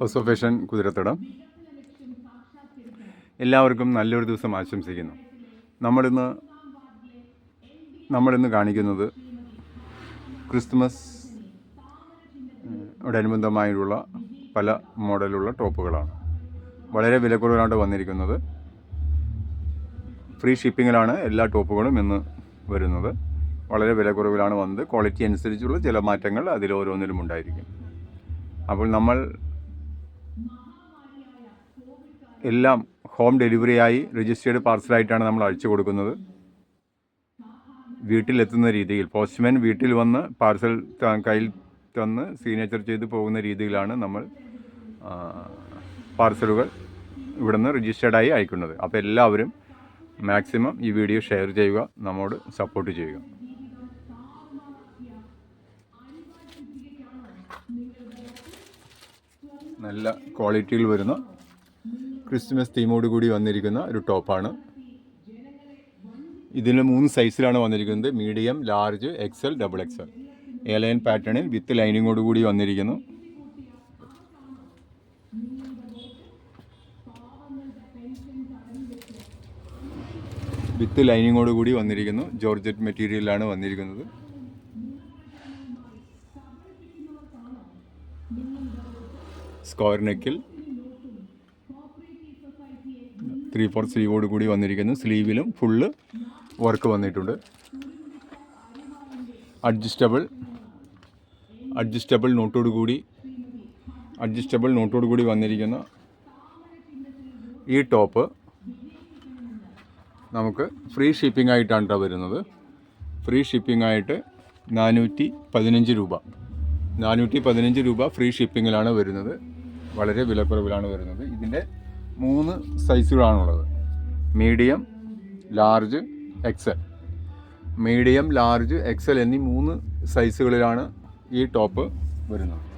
House of fashion കുതിരത്തടം. എല്ലാവർക്കും നല്ലൊരു ദിവസം ആശംസിക്കുന്നു. നമ്മളിന്ന് നമ്മളിന്ന് കാണിക്കുന്നത് ക്രിസ്തുമസ് ോടനുബന്ധമായിട്ടുള്ള പല മോഡലുള്ള ടോപ്പുകളാണ്. വളരെ വിലക്കുറവിലാണ് വന്നിരിക്കുന്നത്. ഫ്രീ ഷിപ്പിങ്ങിലാണ് എല്ലാ ടോപ്പുകളും ഇന്ന് വരുന്നത്. വളരെ വിലക്കുറവിലാണ് വന്നത്. ക്വാളിറ്റി അനുസരിച്ചുള്ള ചില മാറ്റങ്ങൾ അതിൽ ഓരോന്നിലും ഉണ്ടായിരിക്കും. അപ്പോൾ നമ്മൾ എല്ലാം ഹോം ഡെലിവറിയായി രജിസ്റ്റേർഡ് പാർസലായിട്ടാണ് നമ്മൾ അയച്ചു കൊടുക്കുന്നത്. വീട്ടിലെത്തുന്ന രീതിയിൽ പോസ്റ്റ്മാൻ വീട്ടിൽ വന്ന് പാർസൽ കയ്യിൽ തന്ന് സിഗ്നേച്ചർ ചെയ്ത് പോകുന്ന രീതിയിലാണ് നമ്മൾ പാർസലുകൾ ഇവിടുന്ന് രജിസ്റ്റേർഡായി അയക്കുന്നത്. അപ്പോൾ എല്ലാവരും മാക്സിമം ഈ വീഡിയോ ഷെയർ ചെയ്യുക നമ്മോട് സപ്പോർട്ട് ചെയ്യുക. നല്ല ക്വാളിറ്റിയിൽ വരുന്ന. ക്രിസ്മസ് തീമോട് കൂടി വന്നിരിക്കുന്ന ഒരു ടോപ്പാണ് ഇതിൽ മൂന്ന് സൈസിലാണ് വന്നിരിക്കുന്നത്. Medium large XL double XL A line പാറ്റേണിൽ വിത്ത് ലൈനിങ്ങോട് കൂടി വന്നിരിക്കുന്നു. വിത്ത് ലൈനിങ്ങോട് കൂടി വന്നിരിക്കുന്നു. ജോർജറ്റ് മെറ്റീരിയലാണ് വന്നിരിക്കുന്നത്. സ്ക്വയർ നെക്കിൽ ത്രീ ഫോർ സ്ലീവോട് കൂടി വന്നിരിക്കുന്നു. സ്ലീവിലും ഫുള്ള് വർക്ക് വന്നിട്ടുണ്ട്. അഡ്ജസ്റ്റബിൾ അഡ്ജസ്റ്റബിൾ നോട്ടോട് കൂടി അഡ്ജസ്റ്റബിൾ നോട്ടോട് കൂടി വന്നിരിക്കുന്ന. ഈ ടോപ്പ് നമുക്ക് ഫ്രീ ഷിപ്പിംഗ് ആയിട്ടാണ് കേട്ടോ വരുന്നത്. ഫ്രീ ഷിപ്പിംഗ് ആയിട്ട് നാനൂറ്റി പതിനഞ്ച് രൂപ. നാനൂറ്റി പതിനഞ്ച് രൂപ ഫ്രീ ഷിപ്പിങ്ങിലാണ് വരുന്നത്. വളരെ വിലക്കുറവിലാണ് വരുന്നത്. ഇതിന്റെ മൂന്ന് സൈസുകളാണുള്ളത്. Medium large XL. Medium large XL എന്നീ മൂന്ന് സൈസുകളിലാണ് ഈ ടോപ്പ് വരുന്നത്.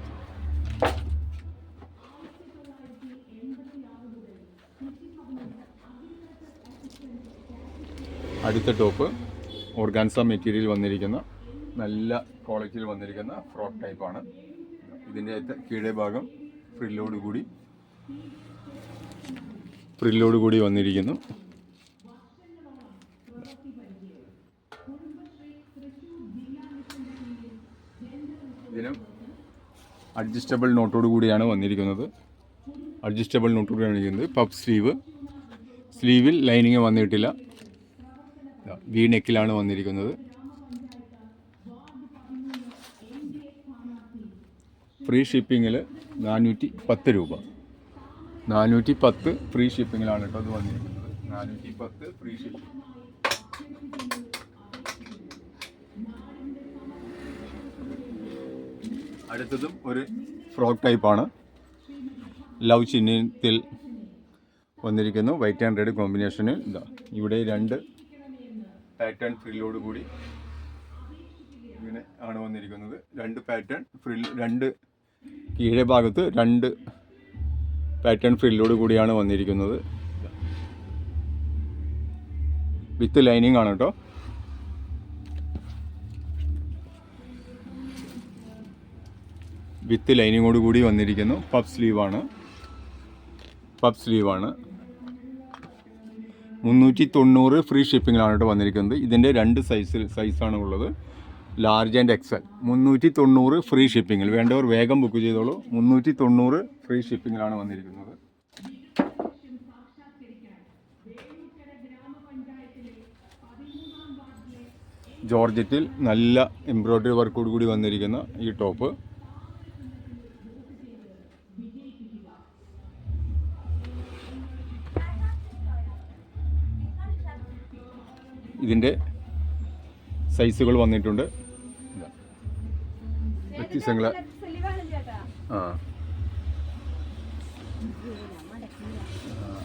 അടുത്ത ടോപ്പ് ഓർഗാൻസ മെറ്റീരിയൽ വന്നിരിക്കുന്ന നല്ല ക്വാളിറ്റിയിൽ വന്നിരിക്കുന്ന ഫ്രോക്ക് ടൈപ്പാണ് ഇതിന്റെ കീഴേ ഭാഗം ഫ്രില്ലോട് കൂടി ഫ്രില്ലോട് കൂടി വന്നിരിക്കുന്നു. ഇതിനും അഡ്ജസ്റ്റബിൾ നോട്ടോട് കൂടിയാണ് വന്നിരിക്കുന്നത്. അഡ്ജസ്റ്റബിൾ നോട്ടോട് വന്നിരിക്കുന്നത്. പഫ് സ്ലീവ് സ്ലീവിൽ ലൈനിങ് വന്നിട്ടില്ല. വി നെക്കിലാണ് വന്നിരിക്കുന്നത്. ഫ്രീ ഷിപ്പിങ്ങിൽ നാനൂറ്റി പത്ത് രൂപ. നാനൂറ്റി പത്ത് ഫ്രീ ഷിപ്പിങ്ങിലാണ് കേട്ടോ അത് വന്നിരിക്കുന്നത്. നാനൂറ്റി പത്ത് ഫ്രീ ഷിപ്പിംഗ് അടുത്തതും ഒരു ഫ്രോക്ക് ടൈപ്പാണ്. ലവ് ചിഹ്നത്തിൽ വന്നിരിക്കുന്നു. വൈറ്റ് ആൻഡ് റെഡ് കോമ്പിനേഷനിൽ ഇതാ. ഇവിടെ രണ്ട് പാറ്റേൺ ഫ്രില്ലോട് കൂടി ഇങ്ങനെ ആണ് വന്നിരിക്കുന്നത്. രണ്ട് പാറ്റേൺ ഫ്രിൽ രണ്ട് കീഴേ ഭാഗത്ത് രണ്ട് പാറ്റേൺ ഫ്രില്ലോട് കൂടിയാണ് വന്നിരിക്കുന്നത്. വിത്ത് ലൈനിങ് ആണ് കേട്ടോ. വിത്ത് ലൈനിങ്ങോട് കൂടി വന്നിരിക്കുന്നു. പഫ് സ്ലീവാണ് പഫ് സ്ലീവാണ് മുന്നൂറ്റി തൊണ്ണൂറ് ഫ്രീ ഷിപ്പിങ്ങിലാണ് കേട്ടോ വന്നിരിക്കുന്നത്. ഇതിന്റെ രണ്ട് സൈസിൽ സൈസാണ് ഉള്ളത്. Large and XL. മുന്നൂറ്റി തൊണ്ണൂറ് ഫ്രീ ഷിപ്പിങ്ങിൽ. വേണ്ടവർ വേഗം ബുക്ക് ചെയ്തോളൂ. മുന്നൂറ്റി തൊണ്ണൂറ് ഫ്രീ ഷിപ്പിങ്ങിലാണ് വന്നിരിക്കുന്നത്. ജോർജറ്റിൽ നല്ല എംബ്രോയ്ഡറി വർക്കോട് കൂടി വന്നിരിക്കുന്ന ഈ ടോപ്പ്. ഇതിന്റെ സൈസുകൾ വന്നിട്ടുണ്ട്. വ്യത്യസ്തങ്ങളെ ആ.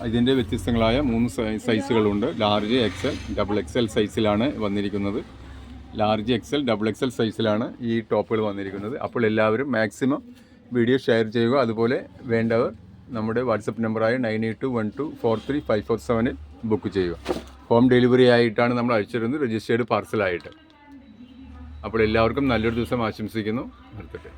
ഇതിന്റെ വ്യത്യസ്തങ്ങളായ മൂന്ന് സൈസുകളുണ്ട്. ലാർജ് എക്സൽ ഡബിൾ എക്സൽ സൈസിലാണ് വന്നിരിക്കുന്നത്. ലാർജ് എക്സൽ ഡബിൾ എക്സൽ സൈസിലാണ് ഈ ടോപ്പുകൾ വന്നിരിക്കുന്നത്. അപ്പോൾ എല്ലാവരും മാക്സിമം വീഡിയോ ഷെയർ ചെയ്യുക. അതുപോലെ വേണ്ടവർ നമ്മുടെ വാട്സപ്പ് നമ്പറായ nine eight two one two four three five four സെവനിൽ ബുക്ക് ചെയ്യുക. ഹോം ഡെലിവറി ആയിട്ടാണ് നമ്മൾ അയച്ചിരുന്നത്. രജിസ്റ്റേർഡ് പാർസലായിട്ട്. അപ്പോൾ എല്ലാവർക്കും നല്ലൊരു ദിവസം ആശംസിക്കുന്നു. നിർത്തട്ടെ